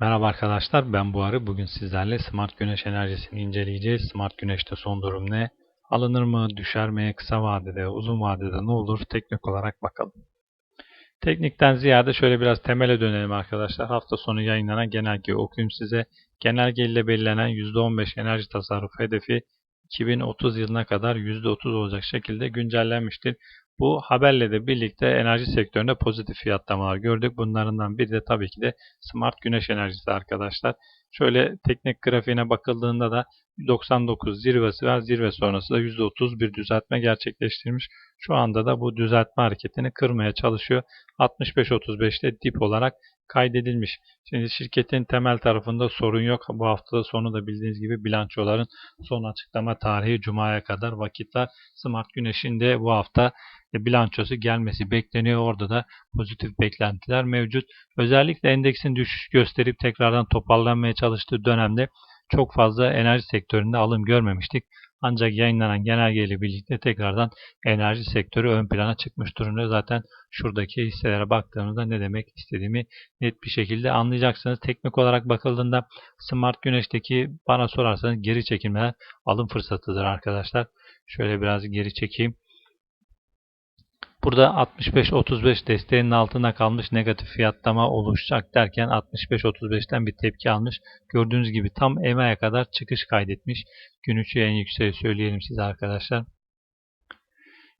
Merhaba arkadaşlar ben Buharı. Bugün sizlerle Smart Güneş enerjisini inceleyeceğiz. Smart Güneş'te son durum ne? Alınır mı? Düşer mi? Kısa vadede, uzun vadede ne olur? Teknik olarak bakalım. Teknikten ziyade şöyle biraz temele dönelim arkadaşlar. Hafta sonu yayınlanan genelgeyi okuyayım size. Genelge ile belirlenen %15 enerji tasarrufu hedefi 2030 yılına kadar %30 olacak şekilde güncellenmiştir. Bu haberle de birlikte enerji sektöründe pozitif fiyatlamalar gördük. Bunlardan biri de tabii ki de smart güneş enerjisi arkadaşlar. Şöyle teknik grafiğine bakıldığında da 99 zirvesi var. Zirve sonrası da %30 bir düzeltme gerçekleştirmiş. Şu anda da bu düzeltme hareketini kırmaya çalışıyor. 65-35'te dip olarak kaydedilmiş. Şimdi şirketin temel tarafında sorun yok. Bu haftada sonu da bildiğiniz gibi bilançoların son açıklama tarihi Cuma'ya kadar vakitler. Smart Güneş'in de bu hafta bilançosu gelmesi bekleniyor. Orada da pozitif beklentiler mevcut. Özellikle endeksin düşüş gösterip tekrardan toparlanmaya çalıştığı dönemde çok fazla enerji sektöründe alım görmemiştik. Ancak yayınlanan genelgeyle birlikte tekrardan enerji sektörü ön plana çıkmış durumda. Zaten şuradaki hisselere baktığınızda ne demek istediğimi net bir şekilde anlayacaksınız. Teknik olarak bakıldığında Smart Güneş'teki bana sorarsanız geri çekilmeler alım fırsatıdır arkadaşlar. Şöyle biraz geri çekeyim. Burada 65-35 desteğinin altında kalmış negatif fiyatlama oluşacak derken 65-35'ten bir tepki almış. Gördüğünüz gibi tam EMA'ya kadar çıkış kaydetmiş. Gün içi en yükseği söyleyelim size arkadaşlar.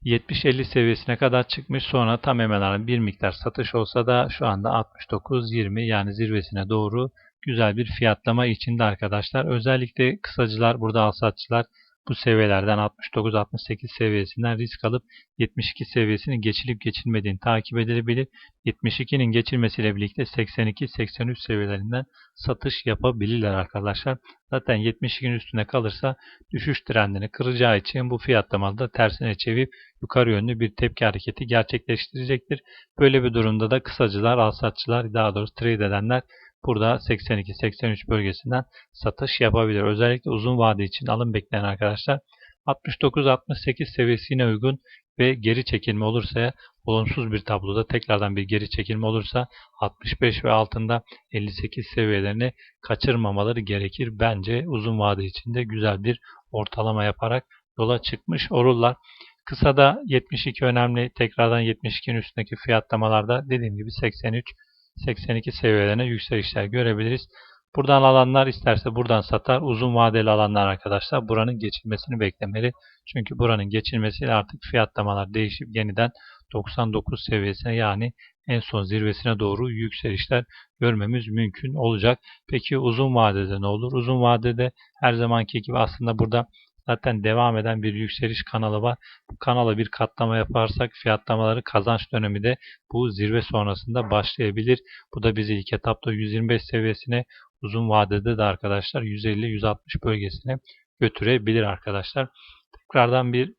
70-50 seviyesine kadar çıkmış. Sonra tam EMA'ların bir miktar satış olsa da şu anda 69-20 yani zirvesine doğru güzel bir fiyatlama içinde arkadaşlar. Özellikle kısacılar burada alsatçılar bu seviyelerden 69-68 seviyesinden risk alıp 72 seviyesinin geçilip geçilmediğini takip edilebilir. 72'nin geçilmesiyle birlikte 82-83 seviyelerinden satış yapabilirler arkadaşlar. Zaten 72'nin üstüne kalırsa düşüş trendini kıracağı için bu fiyatlamada tersine çevirip yukarı yönlü bir tepki hareketi gerçekleştirecektir. Böyle bir durumda da kısacılar, alsatçılar daha doğrusu trade edenler burada 82-83 bölgesinden satış yapabilir. Özellikle uzun vade için alım bekleyen arkadaşlar 69-68 seviyesine uygun ve geri çekilme olursa olumsuz bir tabloda tekrardan bir geri çekilme olursa 65 ve altında 58 seviyelerini kaçırmamaları gerekir. Bence uzun vade içinde güzel bir ortalama yaparak yola çıkmış olurlar. Kısada 72 önemli. Tekrardan 72'nin üstündeki fiyatlamalarda dediğim gibi 83 82 seviyelerine yükselişler görebiliriz. Buradan alanlar isterse buradan satar. Uzun vadeli alanlar arkadaşlar buranın geçilmesini beklemeli. Çünkü buranın geçilmesiyle artık fiyatlamalar değişip yeniden 99 seviyesine yani en son zirvesine doğru yükselişler görmemiz mümkün olacak. Peki uzun vadede ne olur? Uzun vadede her zamanki gibi aslında burada zaten devam eden bir yükseliş kanalı var. Bu kanala bir katlama yaparsak fiyatlamaları kazanç dönemi de bu zirve sonrasında başlayabilir. Bu da bizi ilk etapta 125 seviyesine uzun vadede de arkadaşlar 150-160 bölgesine götürebilir arkadaşlar. Tekrardan bir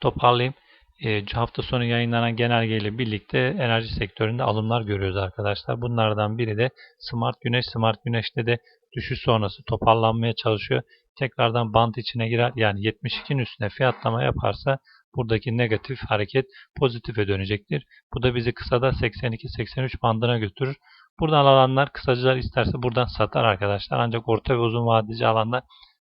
toparlayayım. E, hafta sonu yayınlanan genelgeyle birlikte enerji sektöründe alımlar görüyoruz arkadaşlar. Bunlardan biri de Smart Güneş. Smart Güneş'te de düşüş sonrası toparlanmaya çalışıyor. Tekrardan band içine girer yani 72'nin üstüne fiyatlama yaparsa buradaki negatif hareket pozitife dönecektir. Bu da bizi kısada 82-83 bandına götürür. Buradan alanlar kısacılar isterse buradan satar arkadaşlar. Ancak orta ve uzun vadeci alanlar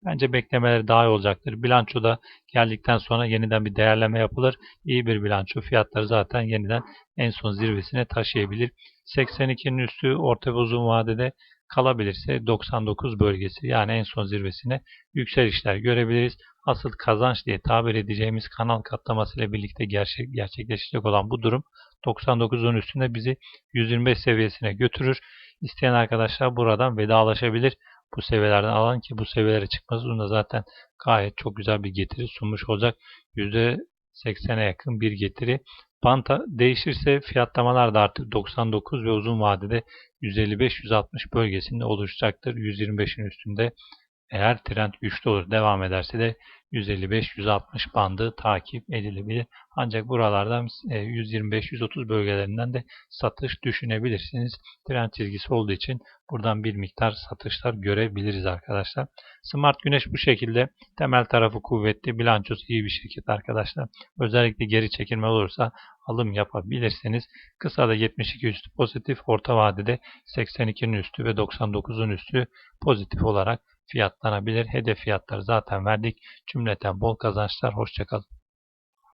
bence beklemeleri daha iyi olacaktır. Bilançoda geldikten sonra yeniden bir değerleme yapılır. İyi bir bilanço fiyatları zaten yeniden en son zirvesine taşıyabilir. 82'nin üstü orta ve uzun vadede kalabilirse 99 bölgesi yani en son zirvesine yükselişler görebiliriz. Asıl kazanç diye tabir edeceğimiz kanal katlaması ile birlikte gerçek, gerçekleşecek olan bu durum 99'un üstünde bizi 125 seviyesine götürür. İsteyen arkadaşlar buradan vedalaşabilir. Bu seviyelerden alan ki bu seviyelere çıkması da zaten gayet çok güzel bir getiri sunmuş olacak. %80'e yakın bir getiri. Banta değişirse fiyatlamalar da artık 99 ve uzun vadede 155-160 bölgesinde oluşacaktır. 125'in üstünde eğer trend güçlü olur devam ederse de 155-160 bandı takip edilebilir. Ancak buralardan e, 125-130 bölgelerinden de satış düşünebilirsiniz. Trend çizgisi olduğu için buradan bir miktar satışlar görebiliriz arkadaşlar. Smart Güneş bu şekilde temel tarafı kuvvetli, bilançosu iyi bir şirket arkadaşlar. Özellikle geri çekilme olursa alım yapabilirsiniz. Kısada 72 üstü pozitif, orta vadede 82'nin üstü ve 99'un üstü pozitif olarak fiyatlanabilir. Hedef fiyatları zaten verdik. Cümleten bol kazançlar. Hoşçakalın.